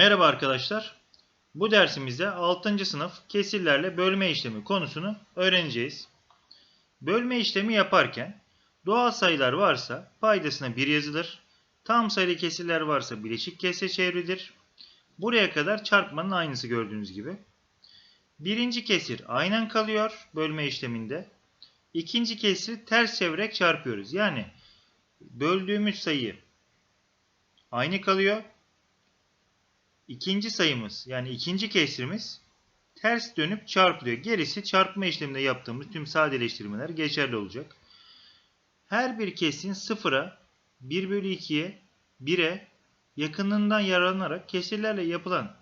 Merhaba arkadaşlar. Bu dersimizde 6. sınıf kesirlerle bölme işlemi konusunu öğreneceğiz. Bölme işlemi yaparken doğal sayılar varsa paydasına 1 yazılır. Tam sayılı kesirler varsa bileşik kesre çevrilir. Buraya kadar çarpmanın aynısı gördüğünüz gibi. Birinci kesir aynen kalıyor bölme işleminde. İkinci kesiri ters çevirerek çarpıyoruz. Yani böldüğümüz sayı aynı kalıyor. İkinci sayımız yani ikinci kesrimiz ters dönüp çarpılıyor. Gerisi çarpma işleminde yaptığımız tüm sadeleştirmeler geçerli olacak. Her bir kesin sıfıra 1 bölü 2'ye 1'e yakınlığından yararlanarak kesirlerle yapılan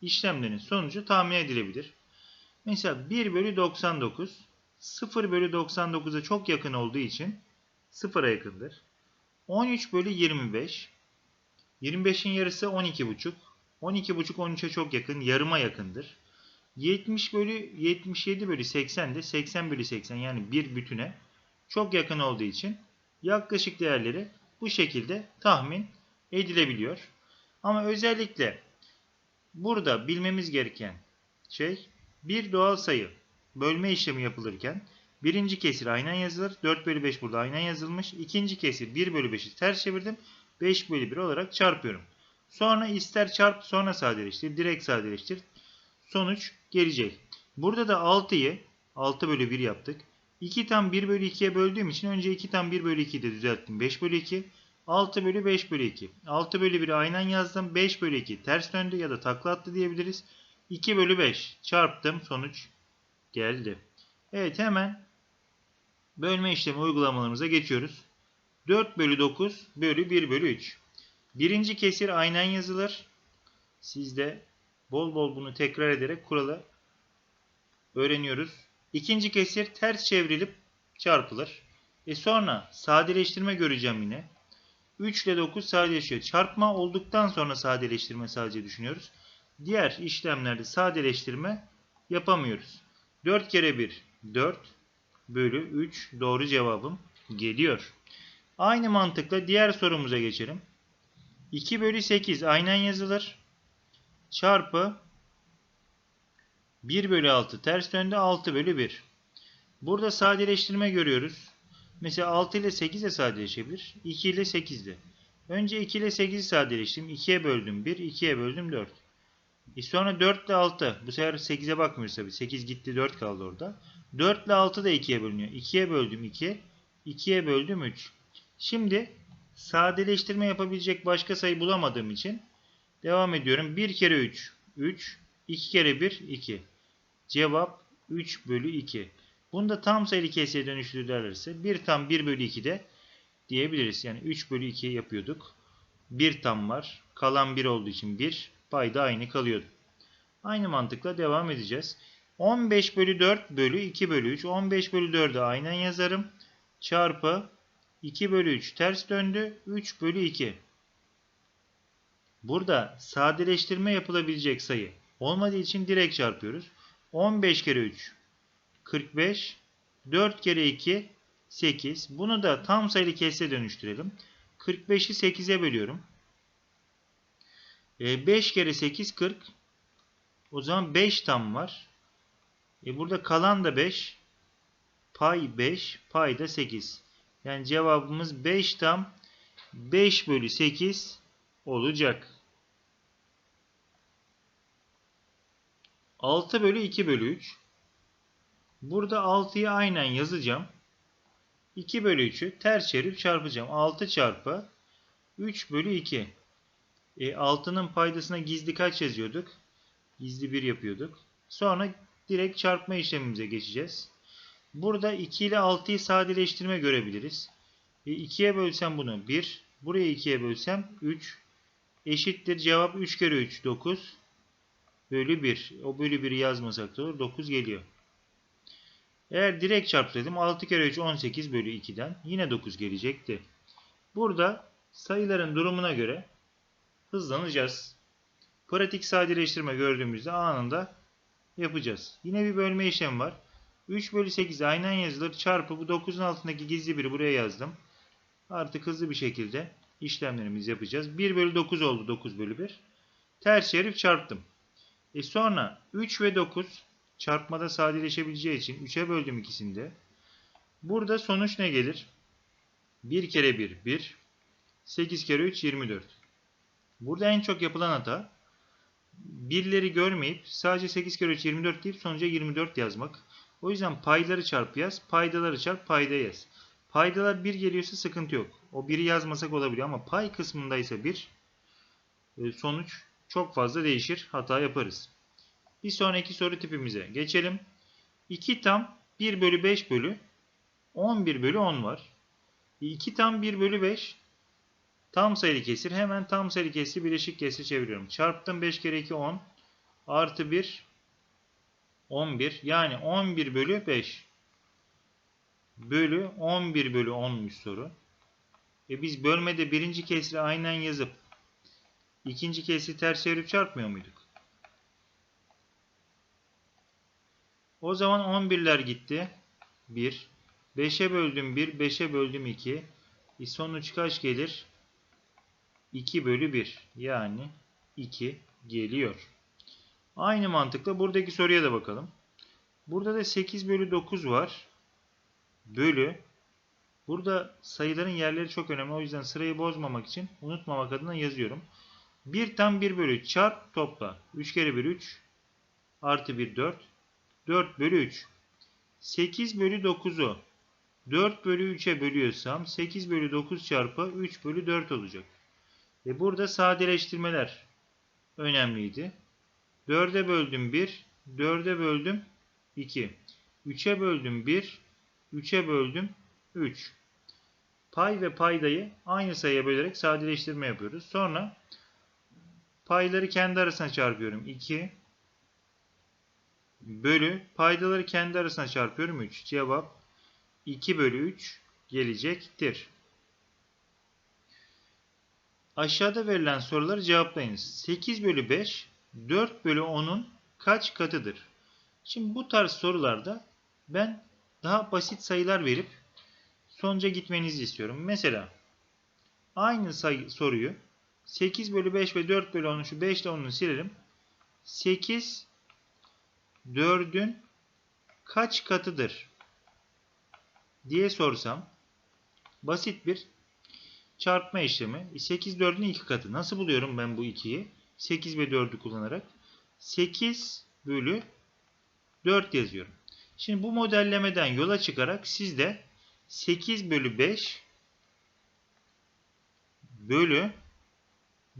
işlemlerin sonucu tahmin edilebilir. Mesela 1 bölü 99 0 bölü 99'a çok yakın olduğu için 0'a yakındır. 13 bölü 25 25'in yarısı 12,5 12,5 13'e çok yakın, yarıma yakındır. 70 bölü 77 bölü 80 de 80 bölü 80 yani bir bütüne çok yakın olduğu için yaklaşık değerleri bu şekilde tahmin edilebiliyor. Ama özellikle burada bilmemiz gereken şey bir doğal sayı bölme işlemi yapılırken birinci kesir aynen yazılır. 4 bölü 5 burada aynen yazılmış. İkinci kesir 1 bölü 5'i ters çevirdim. 5 bölü 1 olarak çarpıyorum. Sonra ister çarp sonra sadeleştir. Direkt sadeleştir. Sonuç gelecek. Burada da 6'yı 6 bölü 1 yaptık. 2 tam 1 bölü 2'ye böldüğüm için önce 2 tam 1 bölü 2'yi de düzelttim. 5 bölü 2. 6 bölü 5 bölü 2. 6 bölü 1'i aynen yazdım. 5 bölü 2 ters döndü ya da takla attı diyebiliriz. 2 bölü 5 çarptım. Sonuç geldi. Evet hemen bölme işlemi uygulamalarımıza geçiyoruz. 4 bölü 9 bölü 1 bölü 3. Birinci kesir aynen yazılır. Siz de bol bol bunu tekrar ederek kuralı öğreniyoruz. İkinci kesir ters çevrilip çarpılır. E sonra sadeleştirme göreceğim yine. 3 ile 9 sadeleşiyor. Çarpma olduktan sonra sadeleştirme sadece düşünüyoruz. Diğer işlemlerde sadeleştirme yapamıyoruz. 4 kere 1 4 bölü 3 doğru cevabım geliyor. Aynı mantıkla diğer sorumuza geçelim. 2 bölü 8 aynen yazılır. Çarpı 1 bölü 6 ters döndü 6 bölü 1. Burada sadeleştirme görüyoruz. Mesela 6 ile 8 de sadeleşebilir. 2 ile 8 de. Önce 2 ile 8'i sadeleştirdim. 2'ye böldüm 1, 2'ye böldüm 4. E sonra 4 ile 6. Bu sefer 8'e bakmıyoruz tabii. 8 gitti 4 kaldı orada. 4 ile 6 da 2'ye bölünüyor. 2'ye böldüm 2. 2'ye böldüm 3. Şimdi sadeleştirme yapabilecek başka sayı bulamadığım için devam ediyorum. 1 kere 3 3 2 kere 1 2 cevap 3 bölü 2 bunu da tam sayılı keseye dönüştürürlerse 1 tam 1 bölü 2 de diyebiliriz. Yani 3 bölü 2 yapıyorduk. 1 tam var. Kalan 1 olduğu için 1. Payda aynı kalıyordu. Aynı mantıkla devam edeceğiz. 15 bölü 4 bölü 2 bölü 3. 15 bölü 4'ü aynen yazarım. Çarpı 2 bölü 3 ters döndü. 3 bölü 2. Burada sadeleştirme yapılabilecek sayı olmadığı için direkt çarpıyoruz. 15 kere 3 45 4 kere 2 8. Bunu da tam sayılı kesre dönüştürelim. 45'i 8'e bölüyorum. 5 kere 8 40. O zaman 5 tam var. E burada kalan da 5. Pay 5. Pay da 8. Yani cevabımız 5 tam 5 bölü 8 olacak. 6 bölü 2 bölü 3. Burada 6'yı aynen yazacağım. 2 bölü 3'ü ters çevirip çarpacağım. 6 çarpı 3 bölü 2. E, 6'nın paydasına gizli kaç yazıyorduk? Gizli 1 yapıyorduk. Sonra direkt çarpma işlemimize geçeceğiz. Burada 2 ile 6'yı sadeleştirme görebiliriz. E, 2'ye bölsem bunu 1. Buraya 2'ye bölsem 3. Eşittir. Cevap 3 kere 3 9 bölü 1. O bölü 1'i yazmasak da olur. 9 geliyor. Eğer direkt çarpsaydım 6 kere 3 18 bölü 2'den yine 9 gelecekti. Burada sayıların durumuna göre hızlanacağız. Pratik sadeleştirme gördüğümüzde anında yapacağız. Yine bir bölme işlemi var. 3 bölü 8 aynen yazılır. Çarpı bu 9'un altındaki gizli biri buraya yazdım. Artık hızlı bir şekilde işlemlerimizi yapacağız. 1 bölü 9 oldu 9 bölü 1. Ters çevirip çarptım. E sonra 3 ve 9 çarpmada sadeleşebileceği için 3'e böldüm ikisini de. Burada sonuç ne gelir? 1 kere 1 1. 8 kere 3 24. Burada en çok yapılan hata birleri görmeyip sadece 8 kere 3 24 deyip sonuca 24 yazmak. O yüzden payları çarp yaz, paydaları çarp payda yaz. Paydalar 1 geliyorsa sıkıntı yok. O 1'i yazmasak olabiliyor ama pay kısmındaysa 1 e, sonuç çok fazla değişir. Hata yaparız. Bir sonraki soru tipimize geçelim. 2 tam 1 bölü 5 bölü 11 bölü 10 var. 2 tam 1 bölü 5 tam sayılı kesir. Hemen tam sayılı kesir bileşik kesir çeviriyorum. Çarptım 5 kere 2 10 artı 1 11 yani 11 bölü 5 bölü 11 bölü 10'muş soru. E biz bölmede birinci kesri aynen yazıp ikinci kesri ters çevirip çarpmıyor muyduk? O zaman 11'ler gitti. 1. 5'e böldüm 1, 5'e böldüm 2. E sonuç kaç gelir? 2 bölü 1. Yani 2 geliyor. Aynı mantıkla buradaki soruya da bakalım. Burada da 8 bölü 9 var. Bölü. Burada sayıların yerleri çok önemli. O yüzden sırayı bozmamak için unutmamak adına yazıyorum. 1 tam 1 bölü 3 çarp topla. 3 kere 1 3 artı 1 4. 4 bölü 3. 8 bölü 9'u 4 bölü 3'e bölüyorsam 8 bölü 9 çarpı 3 bölü 4 olacak. E burada sadeleştirmeler önemliydi. 4'e böldüm 1, 4'e böldüm 2. 3'e böldüm 1, 3'e böldüm 3. Pay ve paydayı aynı sayıya bölerek sadeleştirme yapıyoruz. Sonra payları kendi arasına çarpıyorum. 2 bölü paydaları kendi arasına çarpıyorum 3. Cevap 2 bölü 3 gelecektir. Aşağıda verilen soruları cevaplayınız. 8 bölü 5 4 bölü 10'un kaç katıdır? Şimdi bu tarz sorularda ben daha basit sayılar verip sonuca gitmenizi istiyorum. Mesela aynı sayı, soruyu 8 bölü 5 ve 4 bölü 10'u şu 5 ile 10'unu silelim. 8 4'ün kaç katıdır diye sorsam basit bir çarpma işlemi. 8 4'ün 2 katı. Nasıl buluyorum ben bu 2'yi? 8 ve 4'ü kullanarak 8 bölü 4 yazıyorum. Şimdi bu modellemeden yola çıkarak siz de 8 bölü 5 bölü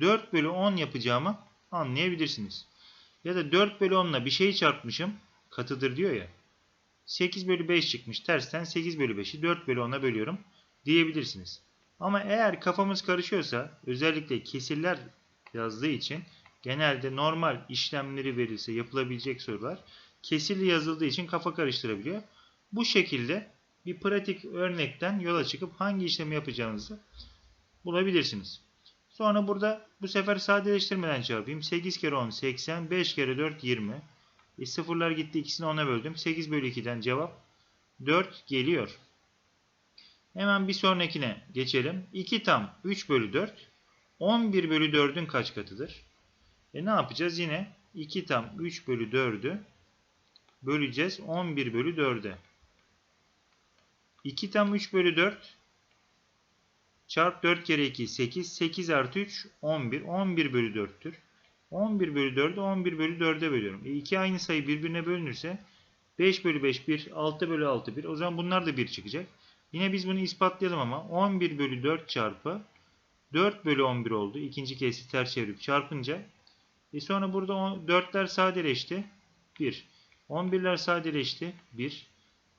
4 bölü 10 yapacağımı anlayabilirsiniz. Ya da 4 bölü 10 ile bir şeyi çarpmışım. Katıdır diyor ya. 8 bölü 5 çıkmış. Tersten 8 bölü 5'i 4 bölü 10'a bölüyorum diyebilirsiniz. Ama eğer kafamız karışıyorsa özellikle kesirler yazdığı için genelde normal işlemleri verilse yapılabilecek sorular kesirli yazıldığı için kafa karıştırabiliyor. Bu şekilde bir pratik örnekten yola çıkıp hangi işlemi yapacağınızı bulabilirsiniz. Sonra burada bu sefer sadeleştirmeden çarpayım. 8 kere 10 80, 5 kere 4 20. E sıfırlar gitti ikisini 10'a böldüm. 8 bölü 2'den cevap 4 geliyor. Hemen bir sonrakine geçelim. 2 tam 3 bölü 4. 11 bölü 4'ün kaç katıdır? E ne yapacağız? Yine 2 tam 3 bölü 4'ü böleceğiz 11 bölü 4'e. 2 tam 3 bölü 4 çarp 4 kere 2 8. 8 artı 3 11. 11 bölü 4'tür. 11 bölü 4'ü 11 bölü 4'e bölüyorum. E iki aynı sayı birbirine bölünürse 5 bölü 5 1. 6 bölü 6 1. O zaman bunlar da 1 çıkacak. Yine biz bunu ispatlayalım ama 11 bölü 4 çarpı 4 bölü 11 oldu. İkinci kesi ters çevirip çarpınca. E sonra burada 4'ler sadeleşti. 1. 11'ler sadeleşti. 1.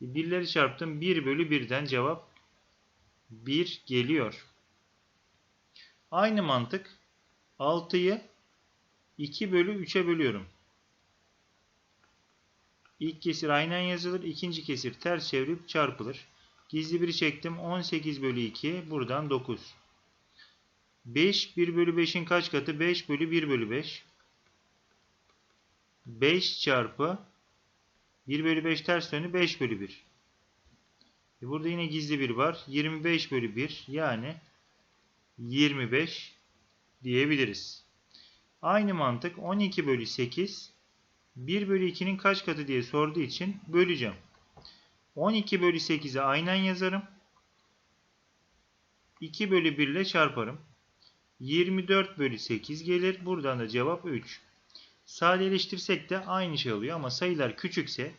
E 1'leri çarptım. 1 bölü 1'den cevap 1 geliyor. Aynı mantık 6'yı 2 bölü 3'e bölüyorum. İlk kesir aynen yazılır. ikinci kesir ters çevirip çarpılır. Gizli biri çektim. 18 bölü 2. Buradan 9. 5 1 bölü 5'in kaç katı? 5 bölü 1 bölü 5. 5 çarpı 1 bölü 5 ters dönü 5 bölü 1. E burada yine gizli bir var. 25 bölü 1 yani 25 diyebiliriz. Aynı mantık 12 bölü 8 1 bölü 2'nin kaç katı diye sorduğu için böleceğim. 12 bölü 8'i aynen yazarım. 2 bölü 1 ile çarparım. 24 bölü 8 gelir. Buradan da cevap 3. Sadeleştirsek de aynı şey oluyor ama sayılar küçükse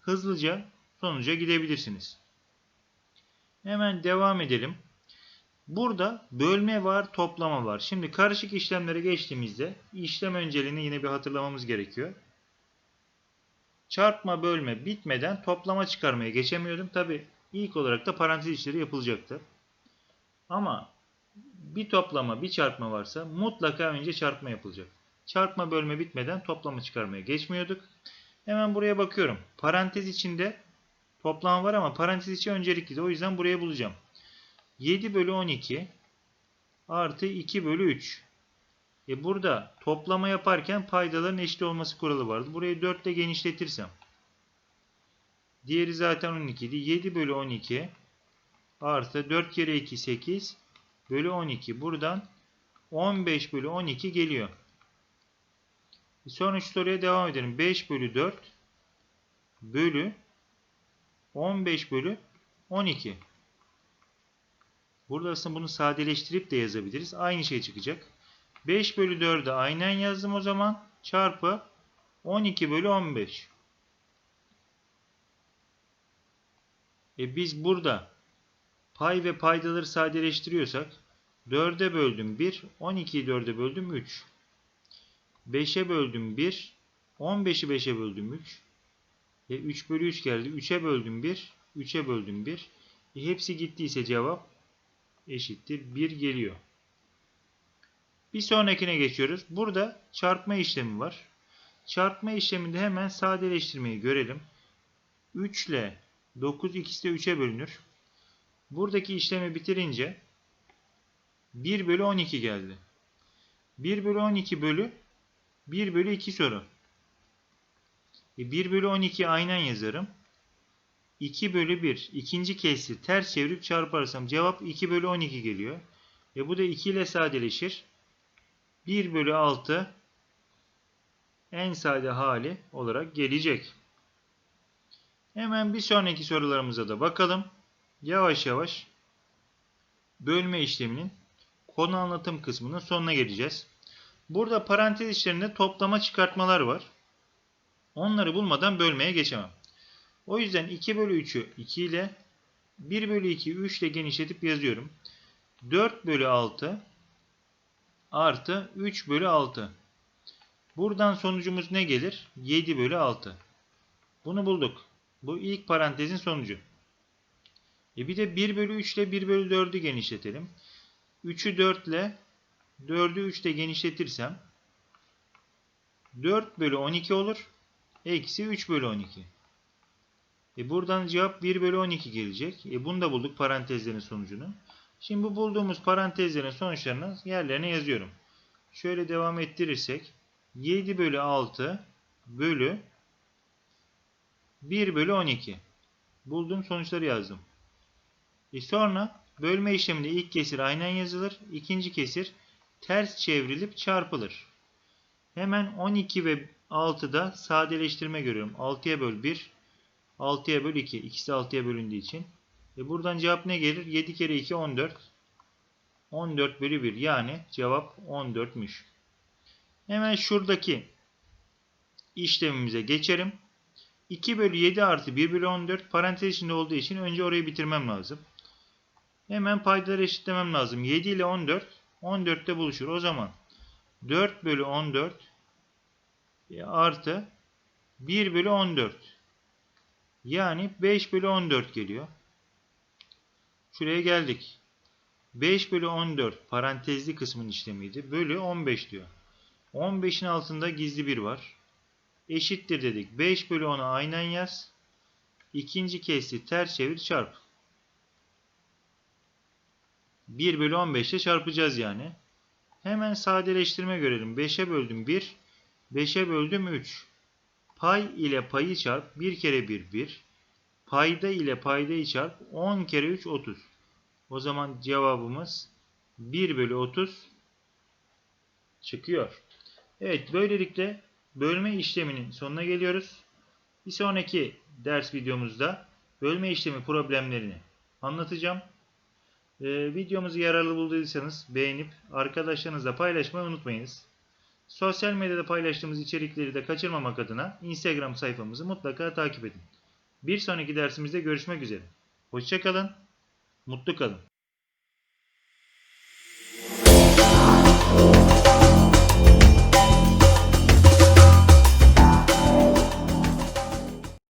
hızlıca sonuca gidebilirsiniz. Hemen devam edelim. Burada bölme var, toplama var. Şimdi karışık işlemlere geçtiğimizde işlem önceliğini yine bir hatırlamamız gerekiyor. Çarpma bölme bitmeden toplama çıkarmaya geçemiyordum. Tabi ilk olarak da parantez işleri yapılacaktı. Ama bir toplama bir çarpma varsa mutlaka önce çarpma yapılacak. Çarpma bölme bitmeden toplama çıkarmaya geçmiyorduk. Hemen buraya bakıyorum. Parantez içinde toplama var ama parantez içi öncelikli. O yüzden buraya bulacağım. 7 bölü 12 artı 2 bölü 3. E burada toplama yaparken paydaların eşit olması kuralı vardı. Burayı 4 ile genişletirsem. Diğeri zaten 12 idi. 7 bölü 12 artı 4 kere 2 8 bölü 12. Buradan 15 bölü 12 geliyor. Sonra şu soruya devam edelim. 5 bölü 4 bölü 15 bölü 12. Burada aslında bunu sadeleştirip de yazabiliriz. Aynı şey çıkacak. 5 bölü 4'ü aynen yazdım o zaman. Çarpı 12 bölü 15. E biz burada pay ve paydaları sadeleştiriyorsak 4'e böldüm 1, 12'yi 4'e böldüm 3. 5'e böldüm 1, 15'i 5'e böldüm 3. E 3 bölü 3 geldi. 3'e böldüm 1, 3'e böldüm 1. E hepsi gittiyse cevap eşittir 1 geliyor. Bir sonrakine geçiyoruz. Burada çarpma işlemi var. Çarpma işleminde hemen sadeleştirmeyi görelim. 3 ile 9 ikisi de 3'e bölünür. Buradaki işlemi bitirince 1 bölü 12 geldi. 1 bölü 12 bölü 1 bölü 2 soru. E 1 bölü 12 aynen yazarım. 2 bölü 1. ikinci kesi ters çevirip çarparsam cevap 2 bölü 12 geliyor. E bu da 2 ile sadeleşir. 1 bölü 6 en sade hali olarak gelecek. Hemen bir sonraki sorularımıza da bakalım. Yavaş yavaş bölme işleminin konu anlatım kısmının sonuna geleceğiz. Burada parantez içlerinde toplama çıkartmalar var. Onları bulmadan bölmeye geçemem. O yüzden 2 bölü 3'ü 2 ile 1 bölü 2'yi 3 ile genişletip yazıyorum. 4 bölü 6 artı 3 bölü 6. Buradan sonucumuz ne gelir? 7 bölü 6. Bunu bulduk. Bu ilk parantezin sonucu. E bir de 1 bölü 3 ile 1 bölü 4'ü genişletelim. 3'ü 4 ile 4'ü 3 ile genişletirsem 4 bölü 12 olur. Eksi 3 bölü 12. E buradan cevap 1 bölü 12 gelecek. E bunu da bulduk parantezlerin sonucunu. Şimdi bu bulduğumuz parantezlerin sonuçlarını yerlerine yazıyorum. Şöyle devam ettirirsek 7 bölü 6 bölü 1 bölü 12. Bulduğum sonuçları yazdım. E sonra bölme işleminde ilk kesir aynen yazılır. ikinci kesir ters çevrilip çarpılır. Hemen 12 ve 6'da sadeleştirme görüyorum. 6'ya böl 1, 6'ya böl 2. İkisi 6'ya bölündüğü için. E buradan cevap ne gelir? 7 kere 2 14. 14 bölü 1 yani cevap 14'müş. Hemen şuradaki işlemimize geçerim. 2 bölü 7 artı 1 bölü 14 parantez içinde olduğu için önce orayı bitirmem lazım. Hemen paydaları eşitlemem lazım. 7 ile 14 14'te buluşur. O zaman 4 bölü 14 e, artı 1 bölü 14 yani 5 bölü 14 geliyor. Şuraya geldik. 5 bölü 14 parantezli kısmın işlemiydi. Bölü 15 diyor. 15'in altında gizli bir var. Eşittir dedik. 5 bölü 10'u aynen yaz. İkinci kesti ters çevir çarp. 1 bölü 15 ile çarpacağız yani. Hemen sadeleştirme görelim. 5'e böldüm 1. 5'e böldüm 3. Pay ile payı çarp. 1 kere 1 1. Payda ile paydayı çarp. 10 kere 3 30. O zaman cevabımız 1 bölü 30 çıkıyor. Evet böylelikle bölme işleminin sonuna geliyoruz. Bir sonraki ders videomuzda bölme işlemi problemlerini anlatacağım. Ee, videomuzu yararlı bulduysanız beğenip arkadaşlarınızla paylaşmayı unutmayınız. Sosyal medyada paylaştığımız içerikleri de kaçırmamak adına Instagram sayfamızı mutlaka takip edin. Bir sonraki dersimizde görüşmek üzere. Hoşçakalın, mutlu kalın.